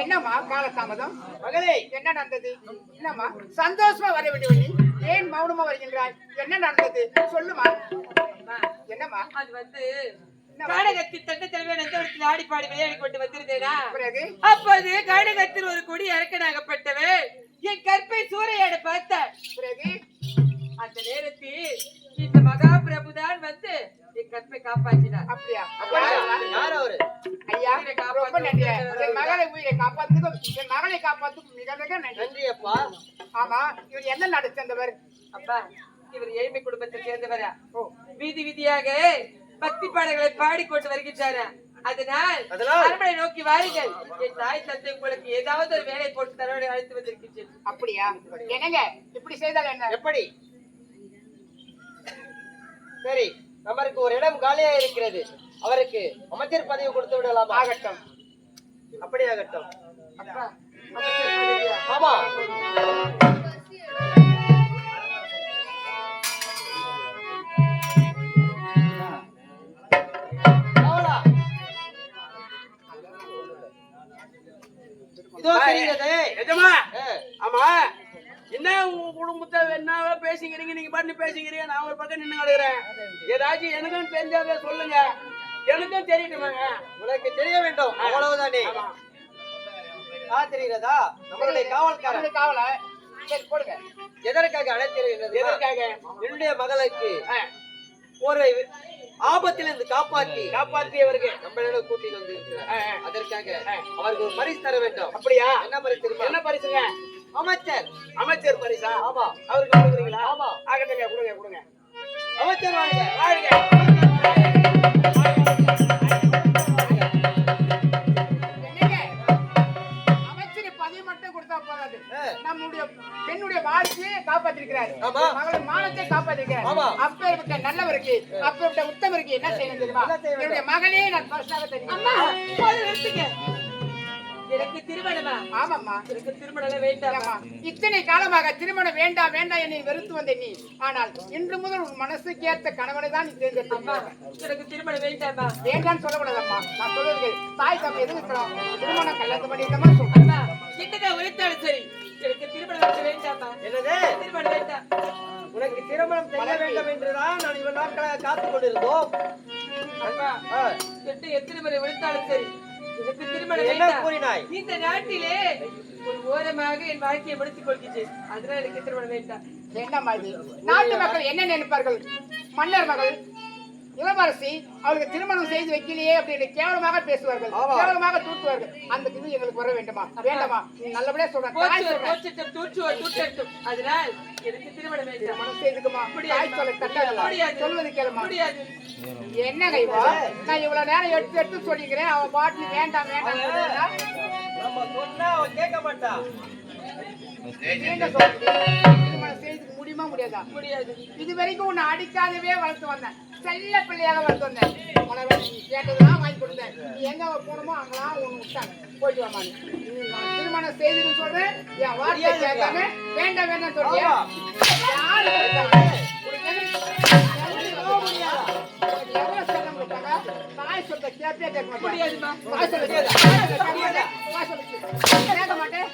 என்னம்மா காலதாமதம் மகளே. என்ன நடந்தது? என்னம்மா சந்தோஷமா வர வேண்டிய நீ. ஏன் மௌனமா வருகின்றாய்? என்ன நடந்தது? சொல்லுமா என்னம்மா? அது வந்து காடகத்தில் தந்த தலைவன் எந்த இடத்துல ஆடி பாடி விளையாடி கொண்டு வந்திருந்தேனா? பிறகு? அப்போது காடகத்தில் ஒரு கொடி இறக்கனாகப்பட்டவன் என் கற்பை சூறையாட பார்த்தார். பிறகு? அந்த நேரத்தில் இந்த மகா பிரபுதான் வந்து என் கற்பை காப்பாற்றினார். அப்படியா? ஐயா உயிரை காப்பாத்து, ரொம்ப நன்றி. உயிரை என் மகளை உயிரை காப்பாத்துக்கும் என் மகளை காப்பாத்துக்கும் மிக மிக நன்றி. நன்றி அப்பா ஆமா இவர் என்ன நாடு சேர்ந்தவர் அப்பா இவர் ஏழ்மை குடும்பத்தை சேர்ந்தவரா. வீதி வீதியாக பக்தி பாடல்களை பாடிக்கொண்டு வருகின்றாரா. அதனால் அதனால்? அரண்மனை நோக்கி வாருங்கள். என் தாய் தந்தை உங்களுக்கு ஏதாவது ஒரு வேலை போட்டு தர அழைத்து வந்திருக்கின்றேன். அப்படியா? என்னங்க? இப்படி செய்தால் என்ன? எப்படி? சரி நமக்கு ஒரு இடம் காலியா இருக்கிறது அவருக்கு அமைச்சர் பதவி கொடுத்து விடலாமா? ஆகட்டும். அப்படி ஆகட்டும்? ஆமா. இதோ ஆமா. என்ன உங்க குடும்பத்தை என்னவோ பேசிக்கிறீங்க? நீங்க பண்ணி பேசிக்கிறீங்க? நான் ஒரு பக்கம் நின்று கிடக்குறேன் ஏதாச்சும் எனக்கும் தெரிஞ்சாத சொல்லுங்க. எனக்கும் தெரியணுமாங்க உனக்கு தெரிய வேண்டும். அவ்வளவுதானே. ஆ தெரிகிறதா நம்மளுடைய காவல்காரன். காவல? சரி போடுங்க. எதற்காக அழைத்திருக்கிறது எதற்காக? என்னுடைய மகளுக்கு ஒரு ஆபத்திலிருந்து காப்பாற்றி காப்பாற்றியவருக்கு. நம்மளிடம் கூட்டி வந்து. அதற்காக அவருக்கு ஒரு பரிசு தர வேண்டும். அப்படியா? என்ன பரிசு என்ன பரிசுங்க? அமைச்சர். அமைச்சர் பரிசா? ஆமா. அவருக்கு பெண்ணுடைய வாழ்க்கையை காப்பாத்திருக்கிறார். மகளின் மானத்தை காப்பாத்திருக்கிறார். அப்பேற்பட்ட நல்லவருக்கு அப்பேற்பட்ட உத்தமருக்கு என்ன செய்யணும் தெரியுமா? என்னுடைய மகளே நான் பரிசாக தெரியும் எனக்கு திருமணமா? ஆமாம்மா. எனக்கு திருமணம் வேண்டாமா? ஆமா. இத்தனை காலமாக திருமணம் வேண்டாம் வேண்டாம் என்னை வெறுத்து வந்த நீ. ஆனால் இன்று முதல் உன் மனசுக்கு ஏற்ற கணவனை தான் நீ அம்மா தேர்ந்தெடுத்தம்மா எனக்கு திருமணம் வேண்டாமா? வேண்டாம்னு சொல்லக்கூடாதம்மா. நான் சொல்றது தாய் தம்பி எதுவும் இருக்கலாம் திருமணம் கல்யாணம் பண்ணிட்டோமா? சொல்றேன் அம்மா என்னதான் உழைத்தாலும் சரி எனக்கு திருமணம் வந்து வேண்டாமா? திருமணம் செய்ய வேண்டும் என்றுதான் நான் இவ்வளவு நாட்களாக காத்துக் கொண்டிருந்தோம். எட்டு எத்தனை முறை உழைத்தாலும் சரி. எனக்கு திருமணம் என்ன கூறினாய்? இந்த நாட்டிலே ஒரு ஓரமாக என் வாழ்க்கையை முடித்துக் கொள்கிறேன் அதனால எனக்கு திருமணம் வேண்டாம் என்னம்மா இது? நாட்டு மக்கள் என்ன நினைப்பார்கள்? மன்னர் மகள் இளவரசி அவளுக்கு திருமணம் செய்து வைக்கலையே அப்படின்னு கேவலமாக பேசுவார்கள். கேவலமாக தூட்டுவார்கள் அந்த இது எங்களுக்கு வர வேண்டுமா? வேண்டாமா? நீ நல்லபடியா சொல்றேன் அதனால் எனக்கு திருமணம் திருமணம் செய்துக்குமா? தாய் சொல்ல முடியாது. சொல்வது கேளுமா? முடியாது. என்னங்க இவா நான் இவ்வளவு நேரம் எடுத்து எடுத்து சொல்லிக்கிறேன். அவன் பாட்டு வேண்டாம் வேண்டாம். நம்ம சொன்னா அவன் கேட்க மாட்டா. என்ன சொல்றது? முடியாதா? முடியாது. இது வரைக்கும் உன்னை அடிக்காதவே வளர்த்து வந்தேன். செல்ல பிள்ளையாக வளர்த்து வந்தேன். உனக்கு நீ கேட்டதெல்லாம் வாங்கி கொடுத்தேன். நீ எங்க போகணுமோ அங்கெல்லாம் ஒண்ணு விட்டாங்க. போயிட்டு வாமா திருமணம் செய்துன்னு சொல்றேன். என் வார்த்தை கேட்காம வேண்டாம் வேண்டாம் சொல்றியா? யாரு எவ்வளவு செல்லம் கொடுத்தாங்க? தாய் சொல்றத கேட்பே கேட்க மாட்டேன். தாய் கேட்க மாட்டேன்.